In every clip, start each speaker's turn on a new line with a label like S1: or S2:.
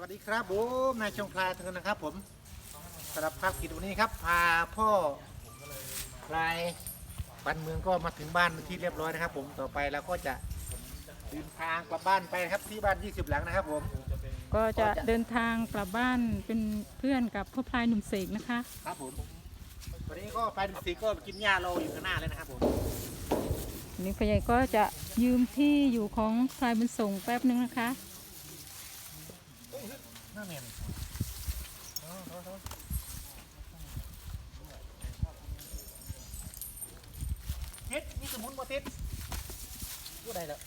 S1: วัสดีครับผมนายชงพลายเทินนะครับ ผมสำหรับภารกิจวันนี้ครับพาพ่อพลายบ้านเมืองก็มาถึงบ้านเป็นที่เรียบร้อยนะครับ ผมต่อไปเราก็จะเดินทางกลับบ้านไปนะครับที่บ้าน 20 หลังนะครับ ผม
S2: ก็จะเดินทางกลับบ้านเป็นเพื่อนกับพ่อพลายหนุ่มเสกนะคะ
S1: ครับผมวันนี้ก็ไปถึงสีก็กินหญ้าเราอยู่ข้างหน้าเลยนะครับผม
S2: วันนี้พ่อใหญ่ก็จะยืมที่อยู่ของพลายบุญส่งแป๊บนึงนะคะ
S1: น่าเมนเฮ็ดนี่สมุนบ่เฮ็ดผู้ใดล่ะ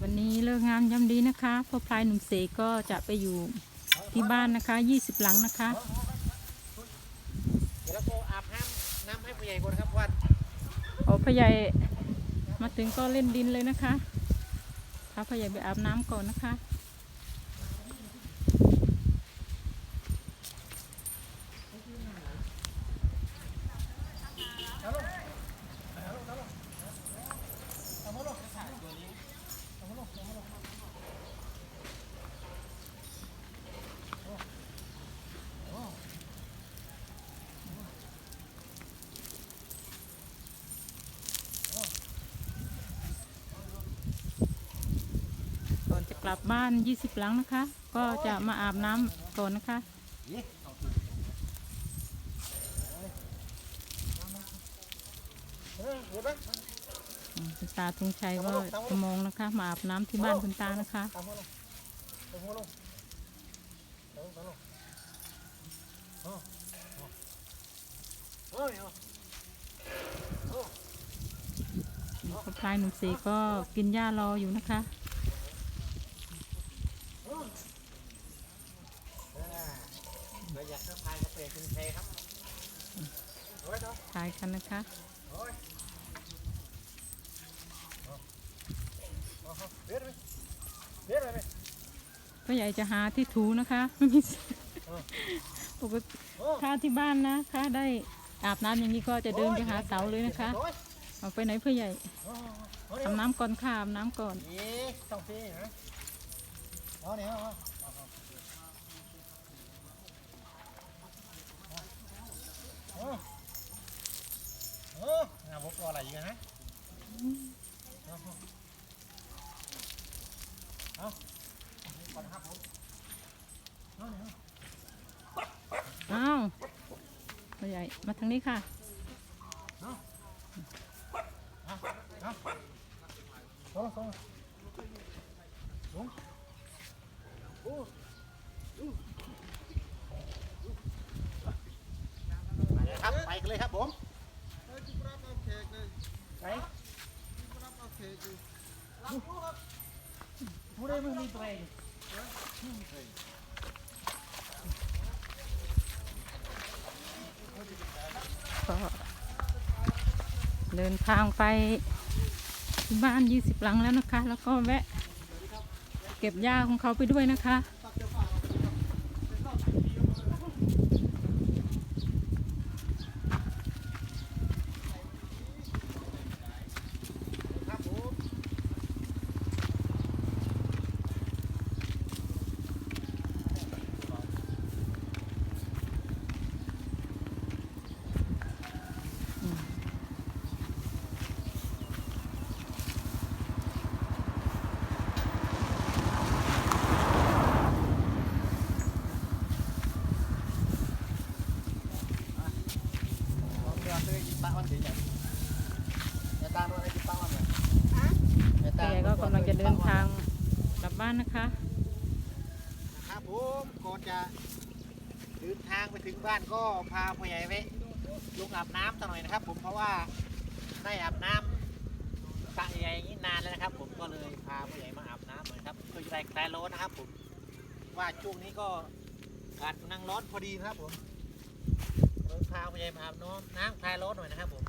S2: วันนี้เลิกงานย่ำดีนะคะพ่อพลายหนุ่มเสกก็จะไปอยู่ที่บ้านนะคะ 20 หลังนะคะ
S1: เดี๋ยวเราก็อาบน้ำน้ำให้ผู้ใหญ่ก่อนครับวัน
S2: พ่อใหญ่มาถึงก็เล่นดินเลยนะคะพาพ่อใหญ่ไปอาบน้ำก่อนนะคะ ก่อนจะก ลับบ้าน 20 หลังนะคะ ก็จะมาอาบน้ำก่อนนะคะ คุณตาธงชัยก็จะมองนะคะ มาอาบน้ำที่บ้านคุณตานะคะพ่อพลายหนุ่มเสกก็กินหญ้ารออยู่นะคะ
S1: เราอยากจะพายกาแฟกินเทครับโอ้ยเนาะ
S2: ถ่ายกันนะคะ
S1: โอ้ยเอาเอาเอาเด็ดเลยเด็ดเลยไหม
S2: ก็อยากจะหาที่ถูนะคะไม่มี
S1: เออ
S2: ปกติ
S1: โอ้
S2: ถ้าที่บ้านนะคะได้อาบน้ำอย่างนี้ก็จะเดินไปหาเสาเลยนะคะ
S1: โอ้ย
S2: เอาไปไหนเพื่อใหญ่
S1: โอ้ยโอ้ย
S2: อาบน้ำก่อนค่ะอาบน้ำก่อน
S1: นี่ต้องพี่นะเอาเนี่ย เอาเอาเอาเอาโอ้งานพกอะไรอยู่ฮะเอาเอาก่อนครับผมเอาเนี่ย
S2: อ้าวเพื่อใหญ่มาทางนี้ค่ะ
S1: เอาเอาเอาลงลงลงโอ้ไปเลยครับไป กันเลยครับผม
S3: เฮ้ยคุณรับเอาเค้กเลย
S1: ไป
S3: คุณรับเอาเค้กเลย
S1: ผู้ใดมึงมีตัวเอง
S2: ก็เดินทางไปที่บ้าน20หลังแล้วนะคะ แล้วก็แวะ เก็บหญ้าของเขาไปด้วยนะคะ
S1: อยิปปะวันสีเนี่ยเดี๋ยวตามรถไอ้ยิปปะวันเนี่ย
S2: แต่
S1: ตาม
S2: ก็กำลังจะเดินทางกลับบ้านนะคะ
S1: ครับผมก่อนจะเดินทางไปถึงบ้านก็พาพ่อใหญ่ไปลงอาบน้ำสักหน่อยนะครับ ผมเพราะว่าได้อาบน้ำสระใหญ่อย่างนี้นานแล้วนะครับ ผมก็เลยพาพ่อใหญ่มาอาบน้ำหน่อยครับเพื่อจะได้คลายร้อนนะครับ ผมว่าช่วงนี้ก็อากาศกำลังร้อนพอดีนะครับผม เลยพาพ่อใหญ่มาอาบน้ำน้ำคลายร้อนหน่อยนะครับผม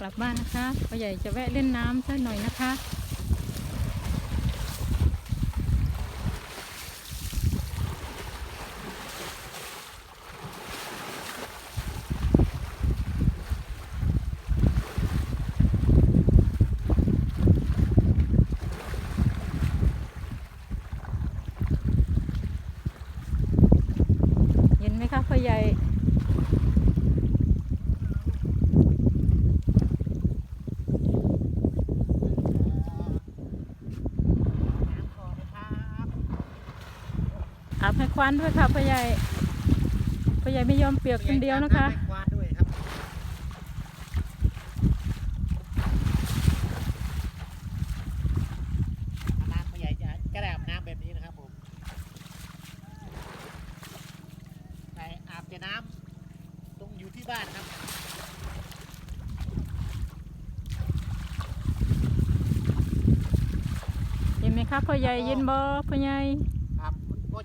S2: กลับบ้านนะคะพ่อใหญ่จะแวะเล่นน้ำสักหน่อยนะคะ ให้ควานด้วยค่ะพ่อใหญ่พ่อใหญ่ไม่ยอมเปียกคนเดียวนะคะ
S1: ให้ควานด้วยครับน้ำพ่อใหญ่จะจะได้อาบน้ำแบบนี้นะครับผมแต่อาบแต่น้ำตรงอยู่ที่บ้านครับ
S2: เห็นไหมคะพ่อใหญ่เย็นบ่พ่อใหญ่
S1: ครับก็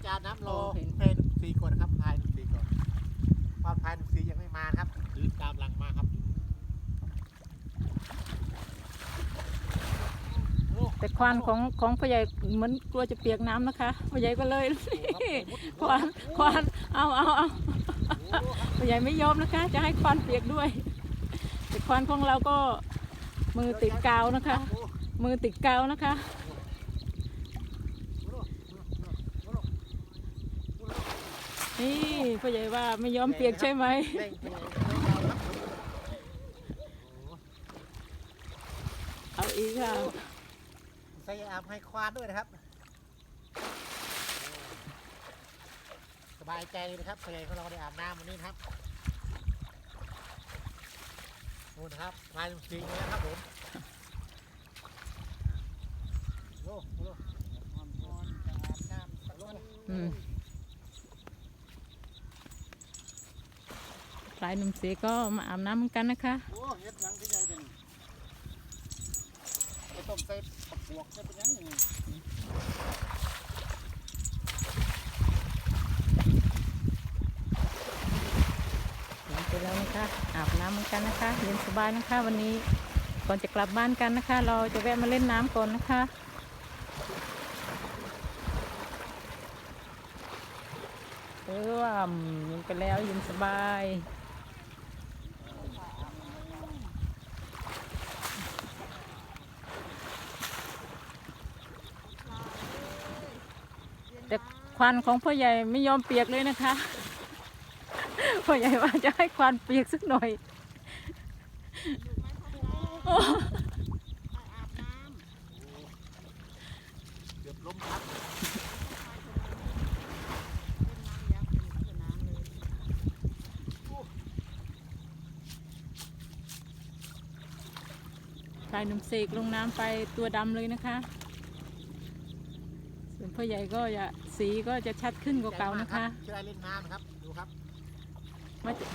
S1: จะอาบน้ำรอ
S2: โอ้เห็น
S1: เพลงสีก่อนนะครับพายหนุ่มสีก่อนว่าพายหนุ่มสียังไม่มานะครับหรือตามหลังมาครับโอ้
S2: แต่ควานของของพ่อใหญ่เหมือนกลัวจะเปียกน้ำนะคะพ่อใหญ่ก็เลยควานควานเอาเอาเอาพ่อใหญ่ไม่ยอมนะคะ จะให้ควานเปียกด้วย แต่ควานของเราก็มือติดกาวนะคะ มือติดกาวนะคะ นี่พ่อใหญ่ว่าไม่ยอมเปียกใช่ไหมเอาอีกค่ะ
S1: ใส่อาบให้ควานด้วยนะครับ สบายใจเลยนะครับเพลงของเราได้อาบน้ำวันนี้นะครับนู่นนะครับพายหนุ่มสีนี่นะครับผมโอ้โหอื
S2: มายหนุ่มเสียก็มาอาบน้ำเหมือนกันนะคะ
S3: โอ้เฮ็ดหยังที่ใหญ่เป็นไปต้มใส่ปักบวกได้เป็นหยังนี่
S2: ลงไปแล้วนะคะ อาบน้ำเหมือนกันนะคะเย็นสบายนะคะวันนี้ก่อนจะกลับบ้านกันนะคะ เราจะแวะมาเล่นน้ำก่อนนะคะเออว่าลงไปแล้วเย็นสบาย ควันของพ่อใหญ่ไม่ยอมเปียกเลยนะคะพ่อใหญ่ว่าจะให้ควันเปียกสักหน่อยโอ้
S1: เกือบล้มครับ
S2: ชายหนุ่มเสกลงน้ำไปตัวดำเลยนะคะ พ่อใหญ่ก็จะสีก็จะชัดขึ้นกว่าเก่านะคะ
S1: จะได้เล่นน้ำนะครับ ดูครับ
S2: ว่าจะ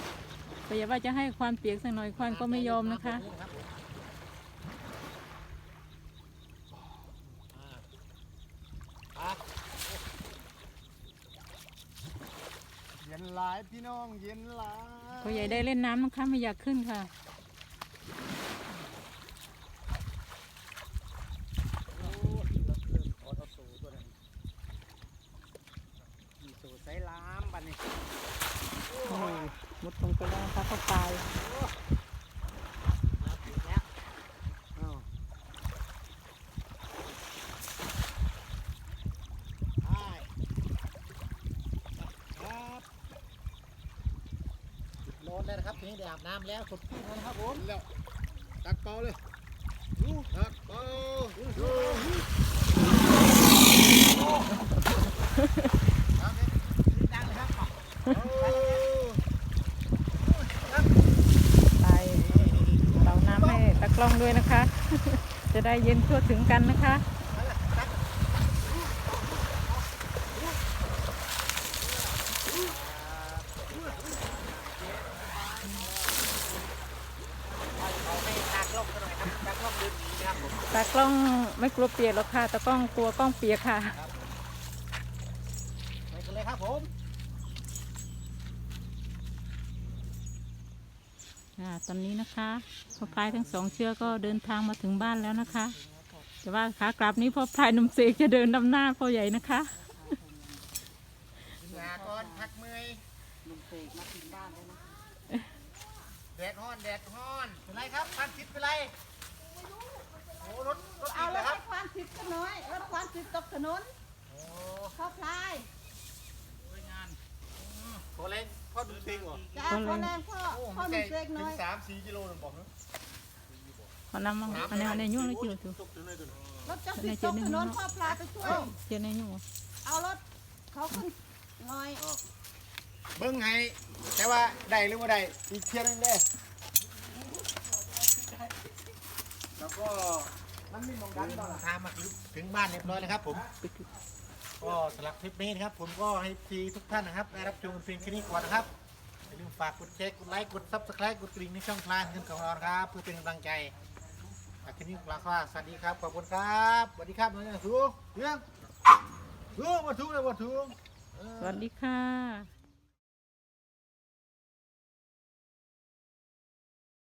S2: พ่อใหญ่ว่าจะให้ควันเปียกสักหน่อยควันก็ไม่ยอมนะคะ
S1: อ่า
S3: เย็นหลายพี่น้องเย็นหลาย
S2: พ่อใหญ่ได้เล่นน้ำนะคะไม่อยากขึ้นค่ะ
S3: โอ้เริ่มเริ่มขอเอาสูตัวนั้นมีสูใส่ล้ามบัดนี้
S2: โอ้โห มุดลงไปแล้วนะคะเขาตาย
S1: น้ำถึงแล้ว
S3: อ้าว
S1: ใช่ครับโลนเลยนะครับทีนี้ได้อาบน้ำแล้วสดชื่นแล้วนะครับผม
S3: แล้วตักเปาเลยตักเปาดูดู
S1: ครับนี่ดังเลยครับ
S3: โอ้
S2: ตายเป่าน้ำให้ตะก ล้องด้วยนะคะ จะได้เย็นทั่วถึงกันนะคะ
S1: เอาให้ตากล้องกันหน่อยครับตากลองเดินหนีนะครับผม
S2: ตากล้องไม่กลัวเปียกหรอกค่ะตากล้องกลัวกล้องเปียกค่ะ
S1: ไปกันเลยครับผม
S2: อ่า ตอนนี้นะคะพ่อพลายทั้งสองเชือกก็เดินทางมาถึงบ้านแล้วนะคะ แต่ว่าขากลับนี้พ่อพลายหนุ่มเสกจะเดินนำหน้าพ่อใหญ่นะคะ
S1: งาก่อนพักเมื่อย
S3: ลุงเสกมาถึงบ้านแล้วนะ
S1: แดดฮ้อนแดดฮ้อนเป็นไรครับพันทิศเป็นไรโอ้รถรถติ
S4: เอา
S1: ด
S4: ร
S1: เล
S4: ถ
S1: ยครับ
S4: ความผิดกันน้อยรถความผิดตกถนน
S1: โอ้
S4: เข้าพลาย
S1: โหเล่น พ่อดูซิงเหรอ
S4: จ้าพ่อแรงพ่อ
S1: โอ้
S4: พ่อ
S1: ไม่
S4: มี
S1: ใช่
S4: เล็ก
S1: ถึ
S4: น้องย
S1: สามสี่กิโลนึงบอกนะ
S2: ขอนำมาอันนี้อันนี้ยุ่งเลยจิ๋วจิ๋ว
S1: ตกถึงเลยตัว
S4: รถจะผิดตกถนนเข้าพลายไปช่วย
S2: เจียในยุ่ง
S4: เอารถเขาขึ้นน้อย
S1: เบิ้งให้แต่ว่าได้หรือว่าได้อีกเทียนนึงเด้แล้วก็มันมีมองดันตอนทางมาถึงถึงบ้านเรียบร้อยแล้วครับผม ก็สำหรับคลิปนี้นะครับ ผมก็ให้ทีทุกท่านนะครับได้รับชมกันเพียงแค่นี้ก่อนนะครับอย่าลืมฝากกดแชร์กดไลค์กดซับสไครต์กดกริ่งในช่องพลานขึ้นของเรานะครับเพื่อเป็นกำลังใจอะคลิปนี้ลาค่ะสวัสดีครับขอบคุณครับสวัสดีครับน้องยังสูงเรื่องสูงมาถูงเลยมาสูง
S2: สวัสดีค่ะ